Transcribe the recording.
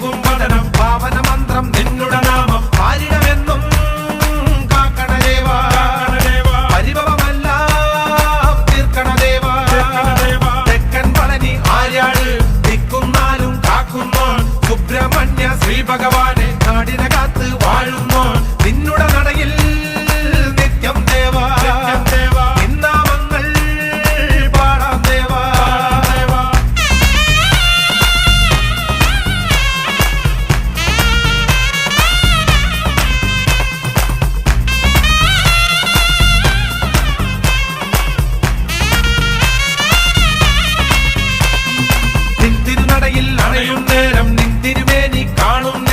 ഒഴുകും വചനം പാവന മന്ത്രം നിന്നുടെ നാമം. പാരിടമെന്നും കാക്കണദേവ പരിഭവമെല്ലാം തീർക്കണദേവ തെക്കൻ പളനി ആര്യാട് ദിക്കുന്നാലും കാക്കുന്നോൾ. സുബ്രഹ്മണ്യ ശ്രീ ഭഗവാനെ നാടിനകാ mano.